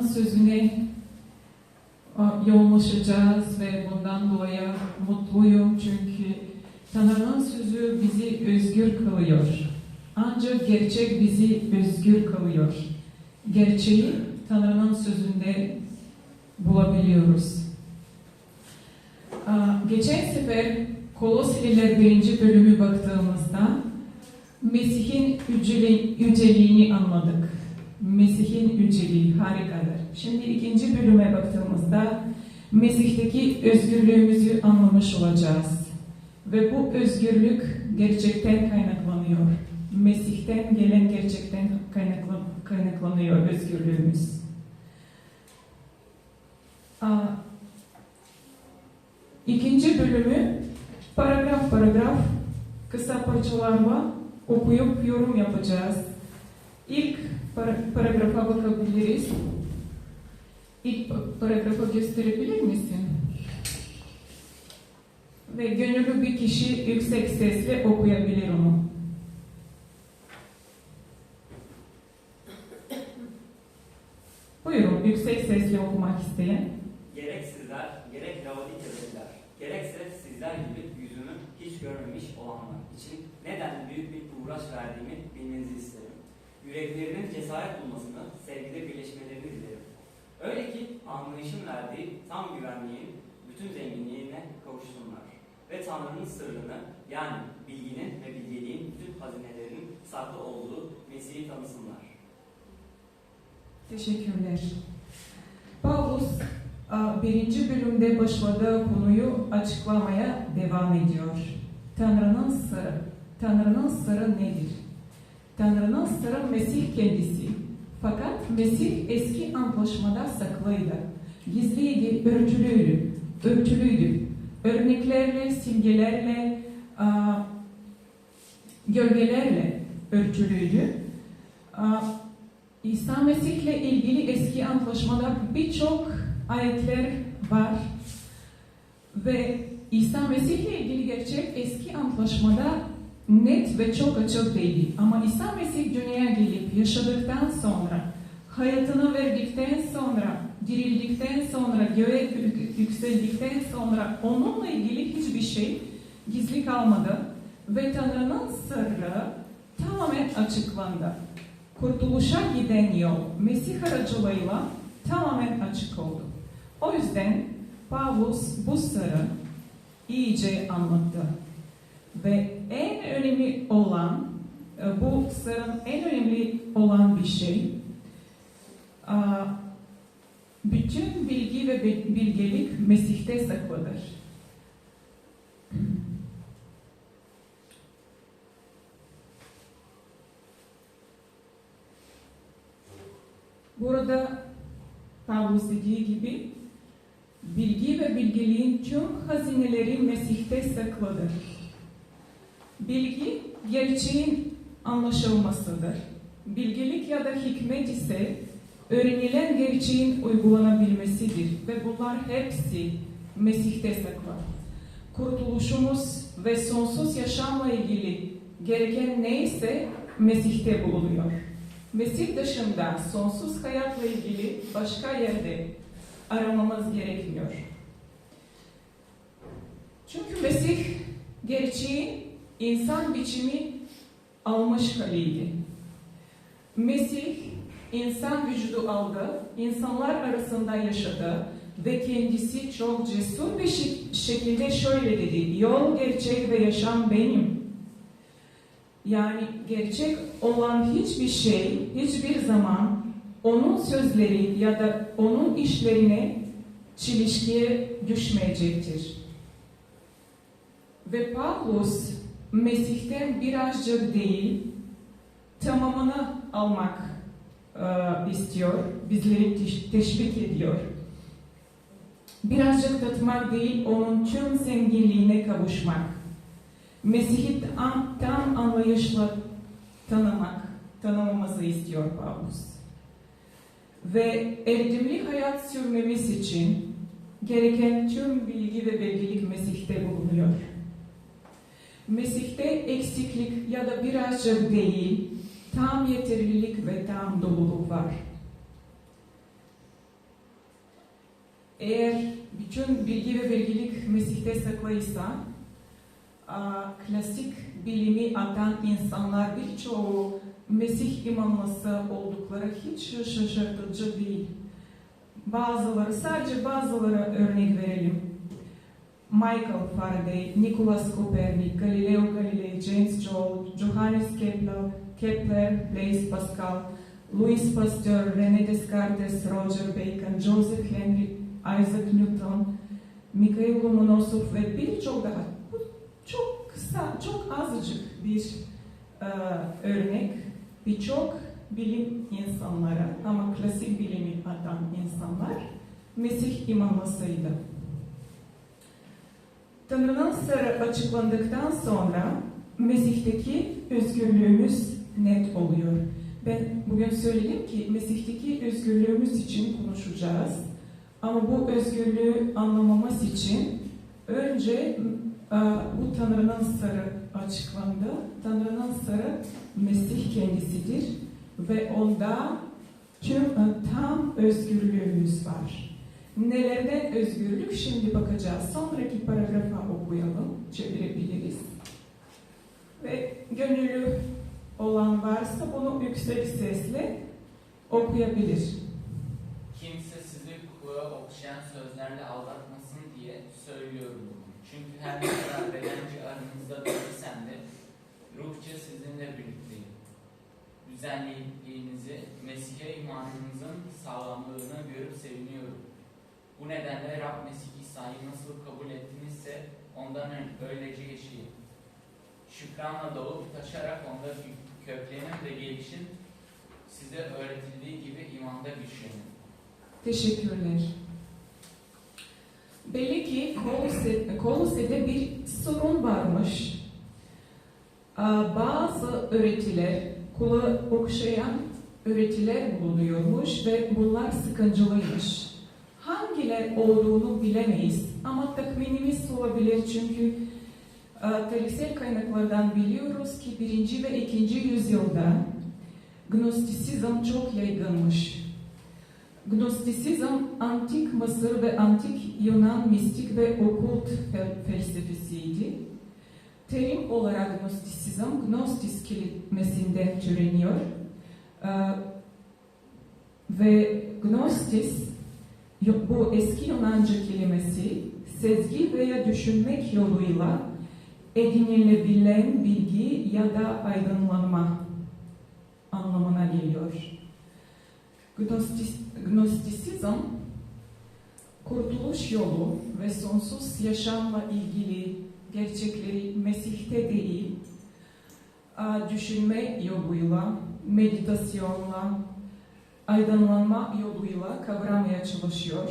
Tanrı'nın sözüne yoğunlaşacağız ve bundan dolayı mutluyum çünkü Tanrı'nın sözü bizi özgür kılıyor. Ancak gerçek bizi özgür kılıyor. Gerçeği Tanrı'nın sözünde bulabiliyoruz. Geçen sefer Kolosililer 1. bölümü baktığımızda Mesih'in yüceli- yüceliğini anladık. Mesih'in yüceliği harikadır. Şimdi ikinci bölüme baktığımızda Mesih'teki özgürlüğümüzü anlamış olacağız. Ve bu özgürlük gerçekten kaynaklanıyor. Mesih'ten gelen gerçekten kaynaklan kaynaklanıyor özgürlüğümüz. Aa, İkinci bölümü paragraf paragraf kısa parçalarla okuyup yorum yapacağız. İlk paragrafa bakabiliriz. İlk pa- paragrafa gösterebilir misin? Ve gönüllü bir kişi yüksek sesle okuyabilir onu. Buyurun, yüksek sesle okumak isteyen. Gerek sizler, gerek Laodikyalılar, gerekse sizler gibi yüzümü hiç görmemiş olanlar için neden büyük bir uğraş verdiğimi bilmenizi isterim. Yüreklerinin cesaret bulmasını, sevgide birleşmelerini dilerim. Öyle ki anlayışın verdiği tam güvenliğin bütün zenginliğine kavuşsunlar. Ve Tanrı'nın sırrını yani bilginin ve bilgeliğin bütün hazinelerinin saklı olduğu Mesih'i tanısınlar. Teşekkürler. Paulus birinci bölümde başladığı konuyu açıklamaya devam ediyor. Tanrı'nın sırrı. Tanrı'nın sırrı nedir? Tanrı'nın sırrı Mesih kendisi. Fakat Mesih eski antlaşmada saklıydı. Gizliydi, örtülüydü. Örtülüydü. Örneklerle, simgelerle, gölgelerle örtülüydü. A, İsa Mesih'le ilgili eski antlaşmada birçok ayetler var ve İsa Mesih'le ilgili gerçek eski antlaşmada net ve çok açık değil. Ama İsa Mesih dünyaya gelip yaşadıktan sonra, hayatını verdikten sonra, dirildikten sonra, göğe yükseldikten sonra onunla ilgili hiçbir şey gizli kalmadı ve Tanrı'nın sırrı tamamen açıklandı kurtuluşa giden yol Mesih aracılığıyla tamamen açık oldu. O yüzden Pavlus bu sırrı iyice anlattı. Ve önemli olan, e, bu sırrın en önemli olan bir şey, bütün bilgi ve bilgelik Mesih'te saklıdır. Burada Pavlus dediği gibi bilgi ve bilgeliğin tüm hazineleri Mesih'te saklıdır. Bilgi gerçeğin anlaşılmasıdır. Bilgelik ya da hikmet ise öğrenilen gerçeğin uygulanabilmesidir ve bunlar hepsi Mesih'te saklı. Kurtuluşumuz ve sonsuz yaşamla ilgili gereken neyse Mesih'te bulunuyor. Mesih dışında sonsuz hayatla ilgili başka yerde aramamız gerekmiyor. Çünkü Mesih gerçeği insan biçimi almış haliydi. Mesih insan vücudu aldı, insanlar arasında yaşadı ve kendisi çok cesur bir şekilde şöyle dedi. Yol, gerçek ve yaşam benim. Yani gerçek olan hiçbir şey hiçbir zaman onun sözleri ya da onun işlerine çelişkiye düşmeyecektir. Ve Pavlus Mesih'ten birazcık değil tamamını almak e, istiyor, bizleri teş- teşvik ediyor. Birazcık tatmak değil, onun tüm zenginliğine kavuşmak. Mesih'i tam, tam anlayışla tanımak, tanımamızı istiyor Paulus. Ve erdemli hayat sürmemiz için gereken tüm bilgi ve bilgilik Mesih'te bulunuyor. Mesih'te eksiklik ya da birazcık değil, tam yeterlilik ve tam doluluk var. Eğer bütün bilgi ve bilgilik Mesih'te saklıysa, klasik bilimi atan insanlar birçoğu Mesih imanlısı oldukları hiç şaşırtıcı değil. Bazıları, sadece bazıları örnek verelim. Michael Faraday, Nicholas Copernic, Galileo Galilei, James Joule, Johannes Kepler, Kepler, Blaise Pascal, Louis Pasteur, René Descartes, Roger Bacon, Joseph Henry, Isaac Newton, Mikhail Lomonosov ve birçok daha. Bu çok kısa, çok azıcık bir e, örnek. Birçok bilim insanları ama klasik bilimi atan insanlar Mesih imanlısıydı. Tanrı'nın sırrı açıklandıktan sonra Mesih'teki özgürlüğümüz net oluyor. Ben bugün söyleyeyim ki Mesih'teki özgürlüğümüz için konuşacağız. Ama bu özgürlüğü anlamamız için önce e, bu Tanrı'nın sırrı açıklandı. Tanrı'nın sırrı Mesih kendisidir ve onda tüm e, tam özgürlüğümüz var. Nelerden özgürlük şimdi bakacağız. Sonraki paragrafa okuyalım, çevirebiliriz. Ve gönüllü olan varsa bunu yüksek sesle okuyabilir. Kimse sizi kulağa okşayan sözlerle aldatmasın diye söylüyorum bunu. Çünkü her ne kadar bedenci aranızda değilsem de ruhça sizinle birlikteyim. Düzenliliğinizi, Mesih'e imanınızın sağlamlığını görüp seviniyorum. Bu nedenle Rab Mesih İsa'yı nasıl kabul ettinizse ondan öylece yaşayın. Şükranla dolup taşarak onda köklenin ve gelişin, size öğretildiği gibi imanda güçlenin. Teşekkürler. Belli ki Kolose- Kolose'de bir sorun varmış. Bazı öğretiler, kulağı okşayan öğretiler bulunuyormuş ve bunlar sıkıntılıymış. Hangiler olduğunu bilemeyiz ama tahminimiz olabilir çünkü e, tarihsel kaynaklardan biliyoruz ki birinci ve ikinci yüzyılda Gnostisizm çok yaygınmış. Gnostisizm antik Mısır ve antik Yunan mistik ve okult fel- felsefesiydi. Terim olarak Gnostisizm, Gnostis kelimesinden türeniyor. Ee, ve Gnostis, bu eski Yunanca kelimesi, sezgi veya düşünmek yoluyla edinilebilen bilgi ya da aydınlanma anlamına geliyor. Gnostis, Gnostisizm, kurtuluş yolu ve sonsuz yaşamla ilgili gerçekleri Mesih'te değil, düşünme yoluyla, meditasyonla, aydınlanma yoluyla kavramaya çalışıyor.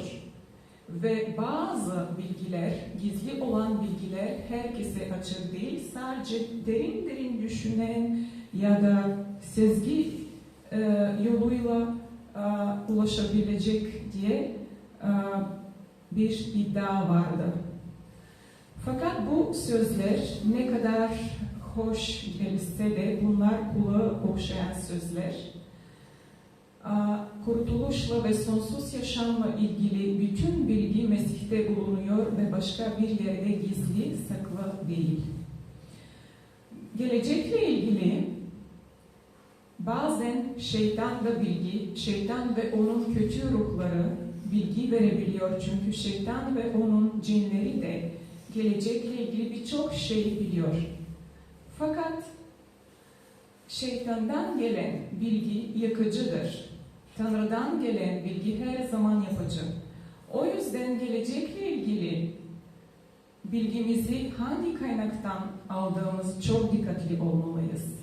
Ve bazı bilgiler, gizli olan bilgiler herkese açık değil, sadece derin derin düşünen ya da sezgi e, yoluyla e, ulaşabilecek diye e, bir iddia vardı. Fakat bu sözler ne kadar hoş gelse de bunlar kulağı okşayan sözler. Kurtuluşla ve sonsuz yaşamla ilgili bütün bilgi Mesih'te bulunuyor ve başka bir yerde gizli, saklı değil. Gelecekle ilgili Bazen şeytan da bilgi, şeytan ve onun kötü ruhları bilgi verebiliyor. Çünkü şeytan ve onun cinleri de gelecekle ilgili birçok şey biliyor. Fakat şeytandan gelen bilgi yakıcıdır. Tanrı'dan gelen bilgi her zaman yapıcı. O yüzden gelecekle ilgili bilgimizi hangi kaynaktan aldığımız çok dikkatli olmalıyız.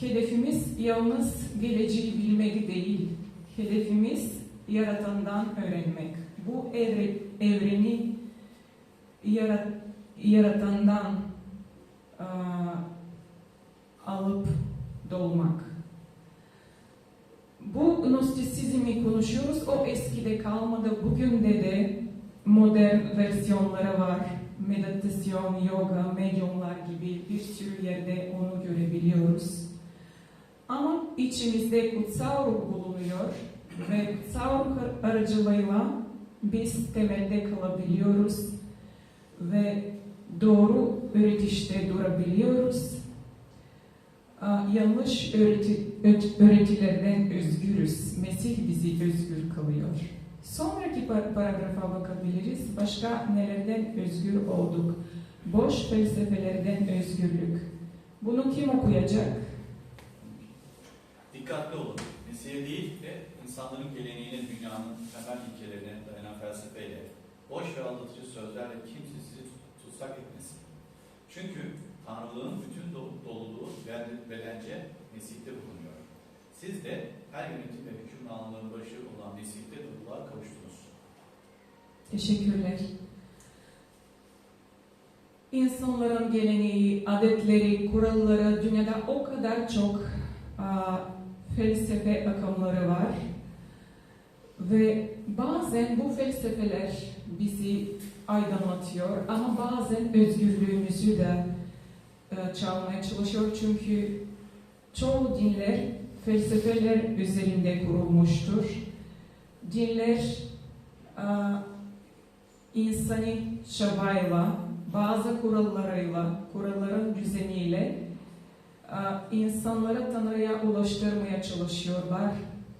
Hedefimiz yalnız geleceği bilmek değil, hedefimiz yaratandan öğrenmek. Bu evre, evreni yarat, yaratandan alıp dolmak. Bu Gnostisizmi konuşuyoruz. O eskide kalmadı. Bugün de de modern versiyonları var meditasyon, yoga, medyumlar gibi bir sürü yerde onu görebiliyoruz. Ama içimizde kutsal ruh bulunuyor ve sağlık aracılığıyla biz temelde kalabiliyoruz ve doğru öğretişte durabiliyoruz. Yanlış öğreti, öğretilerden özgürüz. Mesih bizi özgür kılıyor. Sonraki par- paragrafa bakabiliriz. Başka nelerden özgür olduk? Boş felsefelerden özgürlük. Bunu kim okuyacak? Dikkatli olun. Mesih'e değil de insanların geleneğine, dünyanın temel ilkelerine dayanan felsefeyle, boş ve aldatıcı sözlerle kimse sizi tut- tutsak etmesin. Çünkü Tanrılığın bütün do- doluluğu belence Mesih'te bulunuyor. Siz de her yönetim ve hükümranlığın başı olan Mesih'te doluluğa kavuştunuz. Teşekkürler. İnsanların geleneği, adetleri, kuralları, dünyada o kadar çok aa, felsefe akımları var. Ve bazen bu felsefeler bizi aydınlatıyor ama bazen özgürlüğümüzü de çalmaya çalışıyor. Çünkü çoğu dinler felsefeler üzerinde kurulmuştur. Dinler insani çabayla, bazı kurallarıyla, kuralların düzeniyle insanları Tanrı'ya ulaştırmaya çalışıyorlar.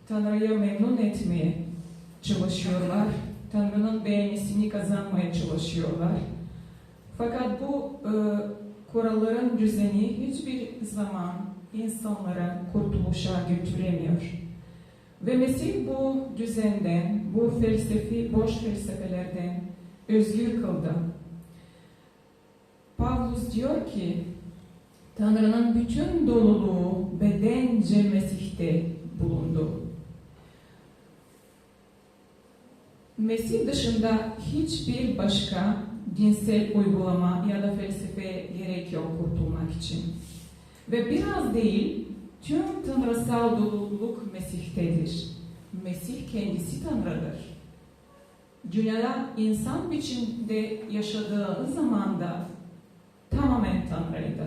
Tanrı'ya memnun etmeye çalışıyorlar. Tanrı'nın beğenisini kazanmaya çalışıyorlar. Fakat bu e, kuralların düzeni hiçbir zaman insanlara kurtuluşa götüremiyor. Ve Mesih bu düzenden, bu felsefi, boş felsefelerden özgür kıldı. Pavlus diyor ki, Tanrı'nın bütün doluluğu bedence Mesih'te bulundu. Mesih dışında hiçbir başka dinsel uygulama ya da felsefeye gerek yok kurtulmak için. Ve biraz değil, tüm tanrısal doluluk Mesih'tedir. Mesih kendisi Tanrı'dır. Dünyada insan biçimde yaşadığı zamanda tamamen Tanrı'ydı.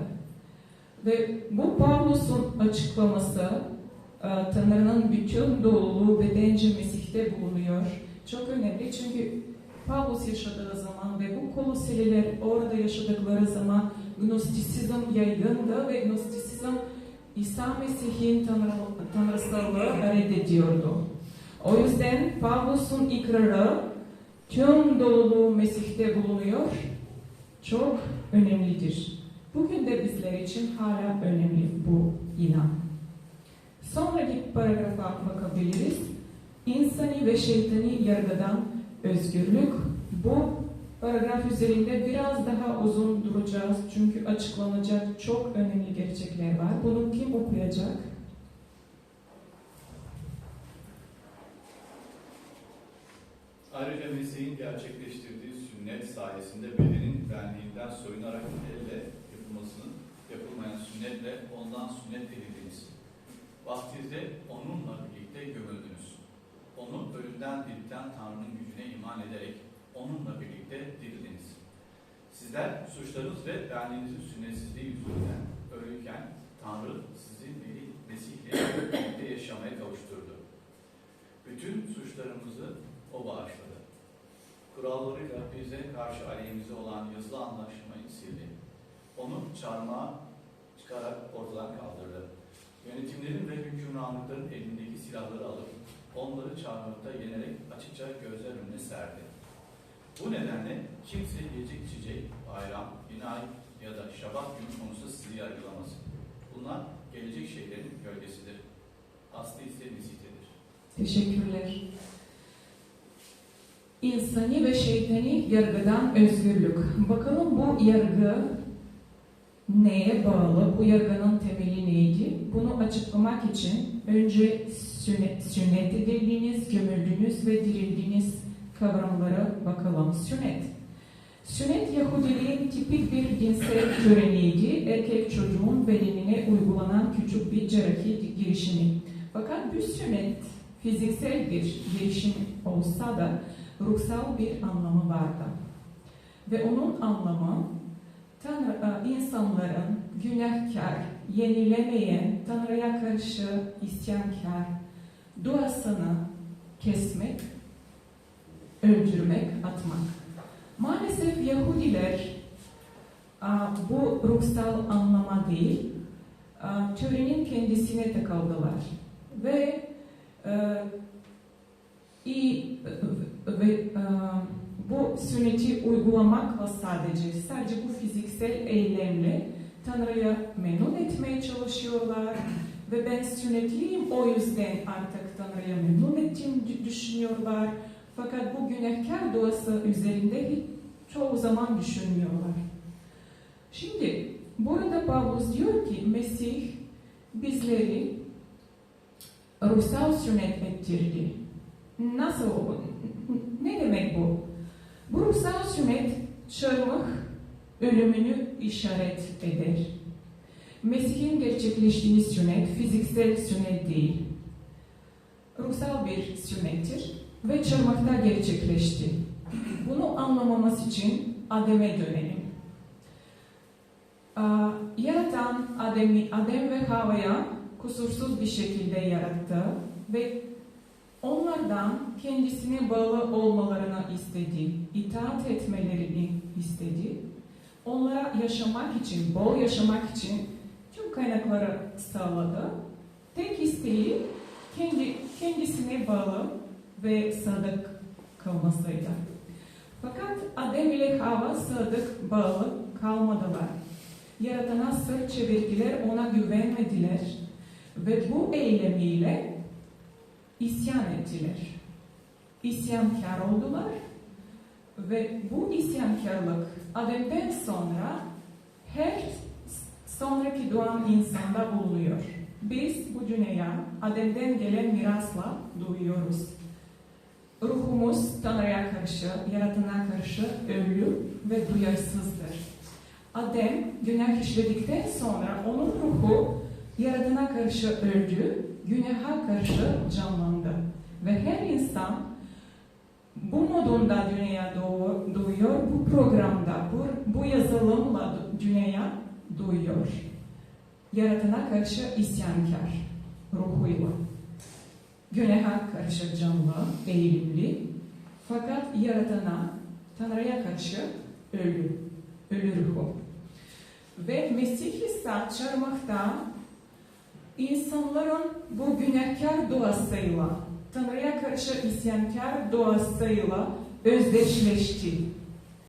Ve bu Pavlus'un açıklaması e, Tanrı'nın bütün doluluğu bedence Mesih'te bulunuyor. Çok önemli çünkü Pavlus yaşadığı zaman ve bu Koloseliler orada yaşadıkları zaman Gnostisizm yaygındı ve Gnostisizm İsa Mesih'in tanrı, tanrısallığı reddediyordu. O yüzden Pavlus'un ikrarı tüm doluluğu Mesih'te bulunuyor. Çok önemlidir. Bugün de bizler için hala önemli bu inan. Sonraki paragrafa bakabiliriz. İnsani ve şeytani yargıdan özgürlük. Bu paragraf üzerinde biraz daha uzun duracağız. Çünkü açıklanacak çok önemli gerçekler var. Bunu kim okuyacak? Ayrıca Mesih'in gerçekleştirdiği sünnet sayesinde bedenin benliğinden soyunarak elle yapılmasının yapılmayan sünnetle ondan sünnet edildiniz. Vaftizde onunla birlikte gömüldünüz. Onu ölümden dirilten Tanrı'nın gücüne iman ederek onunla birlikte dirildiniz. Sizler suçlarınız ve benliğinizin sünnetsizliği yüzünden ölürken Tanrı sizi Mesih'le birlikte yaşamaya kavuşturdu. Bütün suçlarımızı o bağışladı. Kurallarıyla bize karşı aleyhimize olan yazılı anlaşmayı sildi. Onu çarmıha çıkarak ortadan kaldırdı. Yönetimlerin ve hükümranlıkların elindeki silahları alıp onları çarmıhta yenerek açıkça gözler önüne serdi. Bu nedenle kimse yiyecek içecek, bayram, binay ya da şabat günü konusunda sizi yargılamasın. Bunlar gelecek şeylerin gölgesidir. Aslı ise Mesih'tedir. Teşekkürler. İnsani ve şeytani yargıdan özgürlük. Bakalım bu yargı neye bağlı? Bu yargının temeli neydi? Bunu açıklamak için önce sünnet, edildiğiniz, gömüldüğünüz ve dirildiğiniz kavramlara bakalım. Sünnet. Sünnet Yahudiliğin tipik bir dinsel töreniydi. Erkek çocuğun bedenine uygulanan küçük bir cerrahi girişimi. Fakat bu sünnet fiziksel bir girişim olsa da ruhsal bir anlamı vardı. Ve onun anlamı Tanrı, insanların günahkar, yenilemeyen, Tanrı'ya karşı isyankar, duasını kesmek, öldürmek, atmak. Maalesef Yahudiler bu ruhsal anlama değil, törenin kendisine takıldılar. Ve e, iyi ve e, bu sünneti uygulamakla sadece, sadece bu fiziksel eylemle Tanrı'ya memnun etmeye çalışıyorlar ve ben sünnetliyim o yüzden artık Tanrı'ya memnun ettiğimi düşünüyorlar. Fakat bu günahkar doğası üzerinde çoğu zaman düşünmüyorlar. Şimdi burada Pavlus diyor ki Mesih bizleri ruhsal sünnet ettirdi. Nasıl? Ne demek bu? Bu ruhsal sünnet çarmıh ölümünü işaret eder. Mesih'in gerçekleştiği sünnet fiziksel sünnet değil. Ruhsal bir sünnettir ve çarmıhta gerçekleşti. Bunu anlamamız için Adem'e dönelim. Yaratan Adem'i, Adem ve Hava'ya kusursuz bir şekilde yarattı ve onlardan kendisine bağlı olmalarını istedi, itaat etmelerini istedi. Onlara yaşamak için, bol yaşamak için tüm kaynakları sağladı. Tek isteği kendi, kendisine bağlı ve sadık kalmasıydı. Fakat Adem ile Hava sadık bağlı kalmadılar. Yaratana sırt çevirdiler, ona güvenmediler ve bu eylemiyle isyan ettiler. İsyankar oldular ve bu isyankarlık Adem'den sonra her sonraki doğan insanda bulunuyor. Biz bu dünyaya Adem'den gelen mirasla duyuyoruz. Ruhumuz Tanrı'ya karşı, yaratana karşı ölü ve duyarsızdır. Adem günah işledikten sonra onun ruhu yaratana karşı öldü, günaha karşı canlandı. Ve her insan bu modunda dünyaya doğu- doğuyor, bu programda, bu, bu yazılımla dünyaya doğuyor. Yaratana karşı isyankar ruhuyla. Günaha karşı canlı, eğilimli. Fakat yaratana, Tanrı'ya karşı ölü, ölü ruhu. Ve Mesih İsa çarmıhta insanların bu günahkar doğasıyla, Tanrı'ya karşı isyankar doğasıyla özdeşleşti.